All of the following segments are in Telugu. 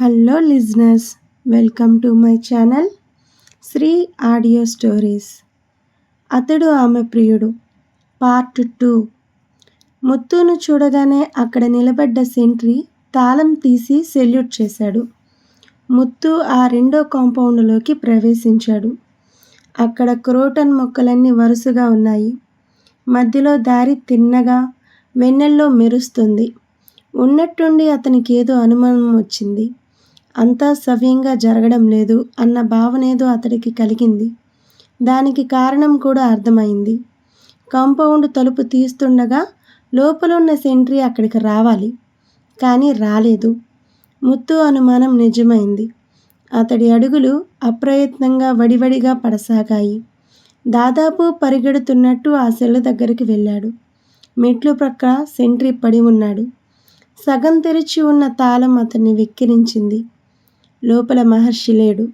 Hello listeners welcome to my channel Sri audio stories. అతడు ఆమె ప్రియుడు. Part two. ముత్తును చూడగానే అక్కడ నిలబడ్డ సెంట్రీ తాళం తీసి సెల్యూట్ చేశాడు. ముత్తు ఆ రెండో కాంపౌండ్లోకి ప్రవేశించాడు. అక్కడ క్రోటన్ మొక్కలన్నీ వరుసగా ఉన్నాయి. మధ్యలో దారి తిన్నగా వెన్నెల్లో మెరుస్తుంది. ఉన్నట్టుండి అతనికి ఏదో అనుమానం వచ్చింది. అంతా సవ్యంగా జరగడం లేదు అన్న భావనేదో అతడికి కలిగింది. దానికి కారణం కూడా అర్థమైంది. కాంపౌండ్ తలుపు తీస్తుండగా లోపలున్న సెంట్రీ అక్కడికి రావాలి. కానీ రాలేదు. ముత్తు అనుమానం నిజమైంది. అతడి అడుగులు అప్రయత్నంగా వడివడిగా పడసాగాయి. దాదాపు పరిగెడుతున్నట్టు ఆ సెల్ దగ్గరికి వెళ్ళాడు. మెట్లు ప్రక్క సెంట్రీ పడి ఉన్నాడు. సగం తెరిచి ఉన్న తాళం అతన్ని వెక్కిరించింది. లోపల మహర్షి లేడు.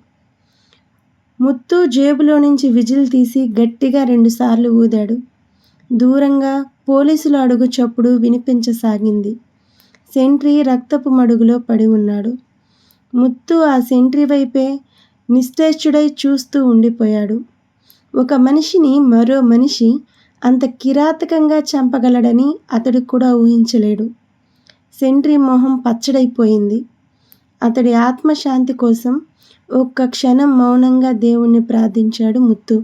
ముత్తు జేబులో నుంచి విజిల్ తీసి గట్టిగా రెండుసార్లు ఊదాడు. దూరంగా పోలీసుల అడుగు చప్పుడు వినిపించసాగింది. సెంట్రీ రక్తపు మడుగులో పడి ఉన్నాడు. ముత్తు ఆ సెంట్రీ వైపే నిశ్చేష్టుడై చూస్తూ ఉండిపోయాడు. ఒక మనిషిని మరో మనిషి అంత కిరాతకంగా చంపగలడని అతడు కూడా ఊహించలేడు. సెంట్రీ మొహం పచ్చడైపోయింది. అతడి ఆత్మశాంతి కోసం ఒక్క క్షణం మౌనంగా దేవుణ్ణి ప్రార్థించాడు ముత్తు.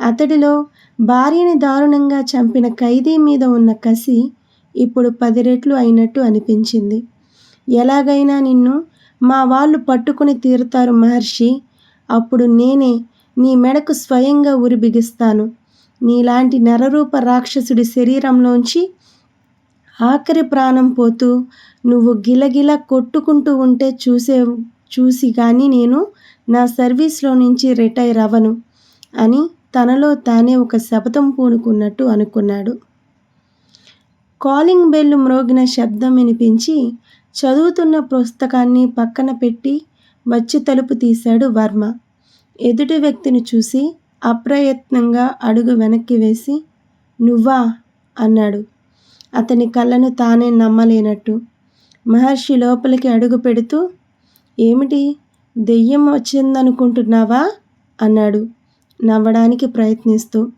అతడిలో భార్యని దారుణంగా చంపిన ఖైదీ మీద ఉన్న కసి ఇప్పుడు పది రెట్లు అయినట్టు అనిపించింది. ఎలాగైనా నిన్ను మా వాళ్ళు పట్టుకుని తీరుతారు మహర్షి. అప్పుడు నేనే నీ మెడకు స్వయంగా ఉరి బిగిస్తాను. నీలాంటి నరరూప రాక్షసుడి శరీరంలోంచి ఆఖరి ప్రాణం పోతూ నువ్వు గిలగిల కొట్టుకుంటూ ఉంటే చూసే చూసి కానీ నేను నా సర్వీస్లో నుంచి రిటైర్ అవ్వను అని తనలో తానే ఒక శపథం పూనుకున్నట్టు అనుకున్నాడు. కాలింగ్ బెల్ మ్రోగిన శబ్దం వినిపించి చదువుతున్న పుస్తకాన్ని పక్కన పెట్టి వచ్చి తలుపు తీశాడు వర్మ. ఎదుటి వ్యక్తిని చూసి అప్రయత్నంగా అడుగు వెనక్కి వేసి నువ్వా? అన్నాడు. అతని కళ్ళను తానే నమ్మలేనట్టు. మహర్షి లోపలికి అడుగు పెడుతూ ఏమిటి? దెయ్యం వచ్చిందనుకుంటున్నావా? అన్నాడు. నవ్వడానికి ప్రయత్నిస్తూ.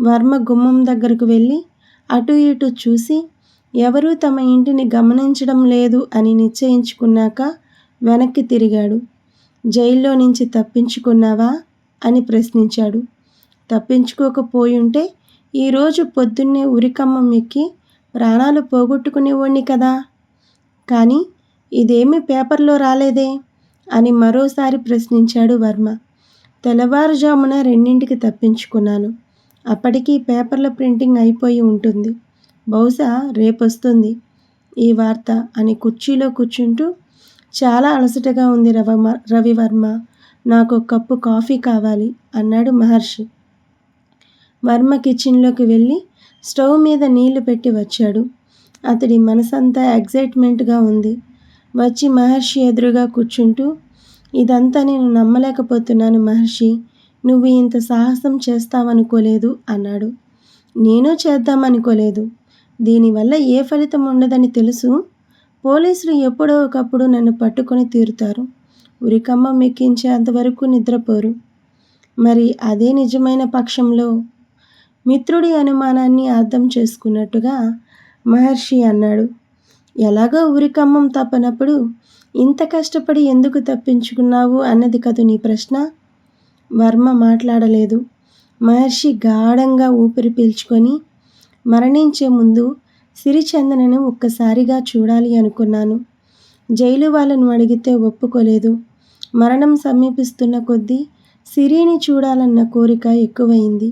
వర్మ గుమ్మం దగ్గరకు వెళ్ళి అటు ఇటు చూసి ఎవరూ తమ ఇంటిని గమనించడం లేదు అని నిశ్చయించుకున్నాక వెనక్కి తిరిగాడు. జైల్లో నుంచి తప్పించుకున్నావా? అని ప్రశ్నించాడు. తప్పించుకోకపోయుంటే ఈరోజు పొద్దున్నే ఉరికమ్మం ఎక్కి ప్రాణాలు పోగొట్టుకునేవాణ్ణి కదా. కానీ ఇదేమీ పేపర్లో రాలేదే అని మరోసారి ప్రశ్నించాడు వర్మ. తెల్లవారుజామున రెండింటికి తప్పించుకున్నాను. అప్పటికి పేపర్ల ప్రింటింగ్ అయిపోయి ఉంటుంది. బహుశా రేపొస్తుంది ఈ వార్త అని కుర్చీలో కూర్చుంటూ చాలా అలసటగా ఉంది రవమ రవివర్మ. నాకు కప్పు కాఫీ కావాలి అన్నాడు మహర్షి. వర్మ కిచెన్లోకి వెళ్ళి స్టవ్ మీద నీళ్ళు పెట్టి వచ్చాడు. అతడి మనసంతా ఎగ్జైట్మెంట్గా ఉంది. వచ్చి మహర్షి ఎదురుగా కూర్చుంటూ ఇదంతా నేను నమ్మలేకపోతున్నాను మహర్షి. నువ్వు ఇంత సాహసం చేస్తావనుకోలేదు అన్నాడు. నేను చేద్దామనుకోలేదు. దీనివల్ల ఏ ఫలితం ఉండదని తెలుసు? పోలీసులు ఎప్పుడో ఒకప్పుడు నన్ను పట్టుకొని తీరుతారు. ఉరికమ్మం ఎక్కించేంతవరకు నిద్రపోరు. మరి అదే నిజమైన పక్షంలో మిత్రుడి అనుమానాన్ని అర్థం చేసుకున్నట్టుగా మహర్షి అన్నాడు. ఎలాగో ఉరికమ్మం తప్పనప్పుడు ఇంత కష్టపడి ఎందుకు తప్పించుకున్నావు అన్నది కదు నీ ప్రశ్న? వర్మ మాట్లాడలేదు. మహర్షి గాఢంగా ఊపిరి పీల్చుకొని మరణించే ముందు సిరిచందనను ఒక్కసారిగా చూడాలి అనుకున్నాను. జైలు వాళ్ళను అడిగితే ఒప్పుకోలేదు. మరణం సమీపిస్తున్న కొద్దీ సిరిని చూడాలన్న కోరిక ఎక్కువైంది.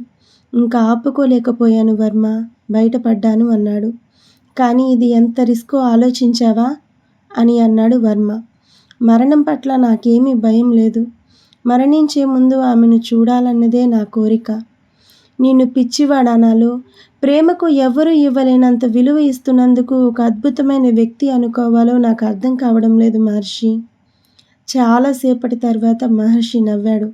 ఇంకా ఆపుకోలేకపోయాను వర్మ. బయటపడ్డాను అన్నాడు. కానీ ఇది ఎంత రిస్కో ఆలోచించావా? అని అన్నాడు వర్మ. మరణం పట్ల నాకేమీ భయం లేదు. మరణించే ముందు ఆమెను చూడాలన్నదే నా కోరిక. నిన్ను పిచ్చివాడానాలో ప్రేమకు ఎవరు ఇవ్వలేనంత విలువ ఇస్తున్నందుకు ఒక అద్భుతమైన వ్యక్తి అనుకోవాలో నాకు అర్థం కావడం లేదు మహర్షి. చాలాసేపటి తర్వాత మహర్షి నవ్వాడు.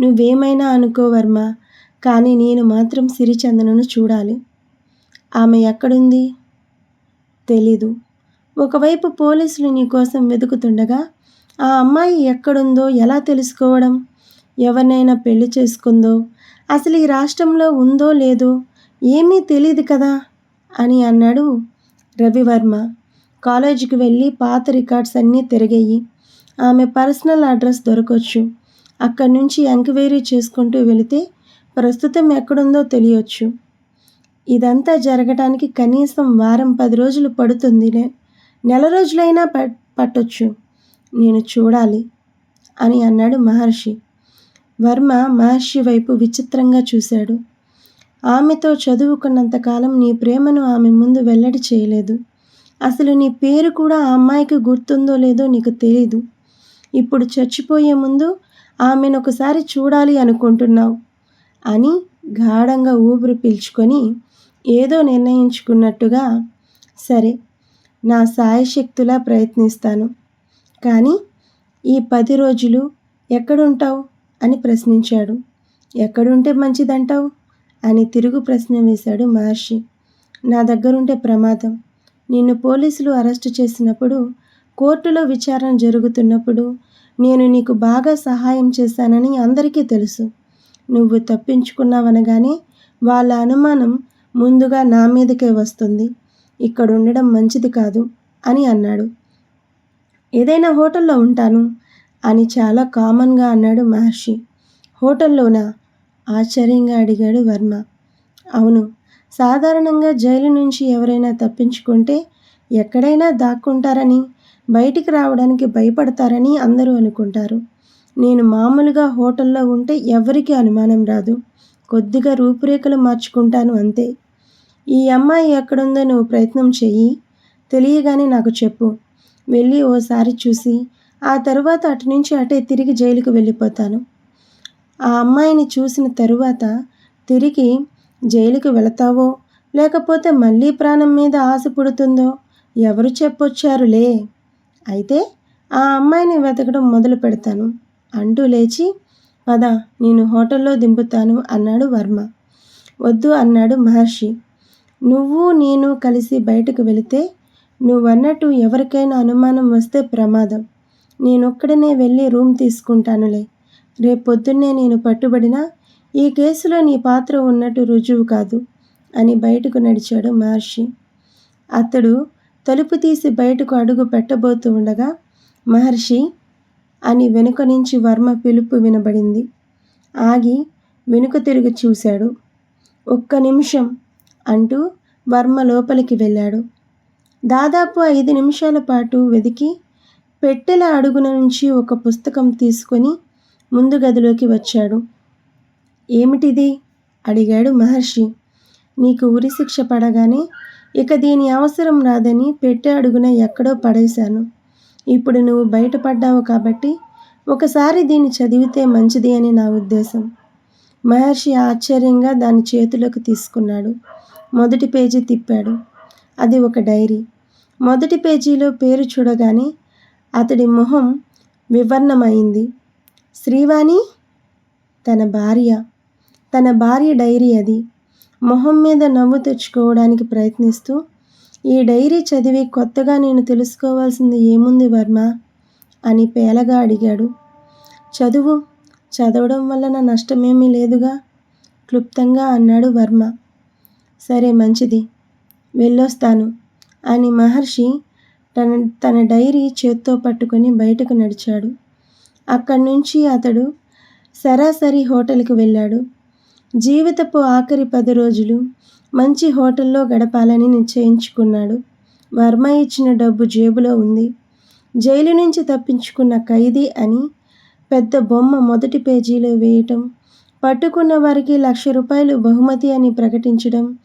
నువ్వేమైనా అనుకో వర్మ. కానీ నేను మాత్రం సిరిచందనను చూడాలి. ఆమె ఎక్కడుంది? తెలీదు. ఒకవైపు పోలీసులు నీ కోసం వెతుకుతుండగా ఆ అమ్మాయి ఎక్కడుందో ఎలా తెలుసుకోవడం? ఎవరినైనా పెళ్ళి చేసుకుందో? అసలు ఈ రాష్ట్రంలో ఉందో లేదో? ఏమీ తెలియదు కదా? అని అన్నాడు రవివర్మ. కాలేజీకి వెళ్ళి పాత రికార్డ్స్ అన్నీ తిరిగేయి. ఆమె పర్సనల్ అడ్రస్ దొరకొచ్చు. అక్కడి నుంచి ఎంక్వైరీ చేసుకుంటూ వెళితే ప్రస్తుతం ఎక్కడుందో తెలియచ్చు. ఇదంతా జరగటానికి కనీసం వారం పది రోజులు పడుతుందిలే. నెల రోజులైనా పట్టొచ్చు. నేను చూడాలి అని అన్నాడు మహర్షి. వర్మ మహర్షి వైపు విచిత్రంగా చూశాడు. ఆమెతో చదువుకున్నంతకాలం నీ ప్రేమను ఆమె ముందు వెల్లడి చేయలేదు. అసలు నీ పేరు కూడా ఆ అమ్మాయికి గుర్తుందో లేదో నీకు తెలీదు. ఇప్పుడు చచ్చిపోయే ముందు ఆమెను ఒకసారి చూడాలి అనుకుంటున్నావు. అని గాఢంగా ఊపిరి పీల్చుకొని ఏదో నిర్ణయించుకున్నట్టుగా సరే నా సాయశక్తులా ప్రయత్నిస్తాను. కానీ ఈ పది రోజులు ఎక్కడుంటావు? అని ప్రశ్నించాడు. ఎక్కడుంటే మంచిదంటావు? అని తిరుగు ప్రశ్న వేశాడు మహర్షి. నా దగ్గరుంటే ప్రమాదం. నిన్ను పోలీసులు అరెస్టు చేసినప్పుడు కోర్టులో విచారణ జరుగుతున్నప్పుడు నేను నీకు బాగా సహాయం చేశానని అందరికీ తెలుసు. నువ్వు తప్పించుకున్నావనగానే వాళ్ళ అనుమానం ముందుగా నా మీదకే వస్తుంది. ఇక్కడ ఉండడం మంచిది కాదు అని అన్నాడు. ఏదైనా హోటల్లో ఉంటాను అని చాలా కామన్గా అన్నాడు మహర్షి. హోటల్లోనా? ఆశ్చర్యంగా అడిగాడు వర్మ. అవును సాధారణంగా జైలు నుంచి ఎవరైనా తప్పించుకుంటే ఎక్కడైనా దాక్కుంటారని బయటికి రావడానికి భయపడతారని అందరూ అనుకుంటారు. నేను మామూలుగా హోటల్లో ఉంటే ఎవరికీ అనుమానం రాదు. కొద్దిగా రూపురేఖలు మార్చుకుంటాను అంతే. ఈ అమ్మాయి ఎక్కడుందో నువ్వు ప్రయత్నం చెయ్యి. తెలియగానే నాకు చెప్పు. వెళ్ళి ఓసారి చూసి ఆ తరువాత అటు నుంచి అటే తిరిగి జైలుకు వెళ్ళిపోతాను. ఆ అమ్మాయిని చూసిన తరువాత తిరిగి జైలుకు వెళతావో లేకపోతే మళ్ళీ ప్రాణం మీద ఆశ పుడుతుందో ఎవరు చెప్పొచ్చారులే. అయితే ఆ అమ్మాయిని వెతకడం మొదలు పెడతాను అంటూ లేచి పద నేను హోటల్లో దింపుతాను అన్నాడు వర్మ. వద్దు అన్నాడు మహర్షి. నువ్వు నేను కలిసి బయటకు వెళితే నువ్వన్నట్టు ఎవరికైనా అనుమానం వస్తే ప్రమాదం. నేనొక్కడనే వెళ్ళి రూమ్ తీసుకుంటానులే. రేపొద్దున్నే నేను పట్టుబడినా ఈ కేసులో నీ పాత్ర ఉన్నట్టు రుజువు కాదు అని బయటకు నడిచాడు మహర్షి. అతడు తలుపు తీసి బయటకు అడుగు పెట్టబోతూ ఉండగా మహర్షి అని వెనుక నుంచి వర్మ పిలుపు వినబడింది. ఆగి వెనుక తిరిగి చూశాడు. ఒక్క నిమిషం అంటూ వర్మ లోపలికి వెళ్ళాడు. దాదాపు ఐదు నిమిషాల పాటు వెతికి పెట్టెల అడుగున నుంచి ఒక పుస్తకం తీసుకొని ముందు గదిలోకి వచ్చాడు. ఏమిటిది? అడిగాడు మహర్షి. నీకు ఉరిశిక్ష పడగానే ఇక దీని అవసరం రాదని పెట్టె అడుగున ఎక్కడో పడేశాను. ఇప్పుడు నువ్వు బయటపడ్డావు కాబట్టి ఒకసారి దీన్ని చదివితే మంచిది అని నా ఉద్దేశం. మహర్షి ఆశ్చర్యంగా దాని చేతిలోకి తీసుకున్నాడు. మొదటి పేజీ తిప్పాడు. అది ఒక డైరీ. మొదటి పేజీలో పేరు చూడగానే అతడి మొహం వివర్ణమైంది. శ్రీవాణి? తన భార్య. తన భార్య డైరీ అది. మొహం మీద నవ్వు తెచ్చుకోవడానికి ప్రయత్నిస్తూ ఈ డైరీ చదివి కొత్తగా నేను తెలుసుకోవాల్సింది ఏముంది వర్మ? అని పేలగా అడిగాడు. చదువు చదవడం వలన నష్టమేమీ లేదుగా? క్లుప్తంగా అన్నాడు వర్మ. సరే మంచిది. వెళ్ళొస్తాను అని మహర్షి తన తన డైరీ చేత్తో పట్టుకొని బయటకు నడిచాడు. అక్కడి నుంచి అతడు సరాసరి హోటల్కి వెళ్ళాడు. జీవితపు ఆఖరి పది రోజులు మంచి హోటల్లో గడపాలని నిశ్చయించుకున్నాడు. వర్మ ఇచ్చిన డబ్బు జేబులో ఉంది. జైలు నుంచి తప్పించుకున్న ఖైదీ అని పెద్ద బొమ్మ మొదటి పేజీలో వేయటం పట్టుకున్న వారికి లక్ష రూపాయలు బహుమతి అని ప్రకటించడం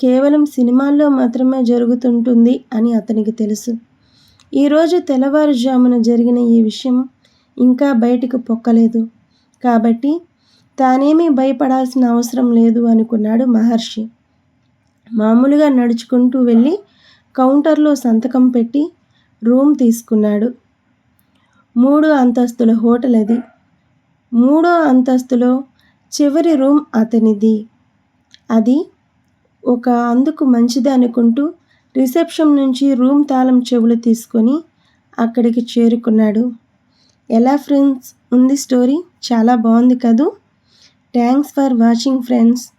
కేవలం సినిమాల్లో మాత్రమే జరుగుతుంటుంది అని అతనికి తెలుసు. ఈరోజు తెల్లవారుజామున జరిగిన ఈ విషయం ఇంకా బయటకు పొక్కలేదు. కాబట్టి తానేమీ భయపడాల్సిన అవసరం లేదు అనుకున్నాడు మహర్షి. మామూలుగా నడుచుకుంటూ వెళ్ళి కౌంటర్లో సంతకం పెట్టి రూమ్ తీసుకున్నాడు. మూడు అంతస్తుల హోటల్ అది మూడో అంతస్తులో చివరి రూమ్ అతనిది. అది ఒక అందుకు మంచిది అనుకుంటూ రిసెప్షన్ నుంచి రూమ్ తాళం చెవులు తీసుకొని అక్కడికి చేరుకున్నాడు. ఎలా ఫ్రెండ్స్? ఉంది స్టోరీ? చాలా బాగుంది కదూ? Thanks for watching friends.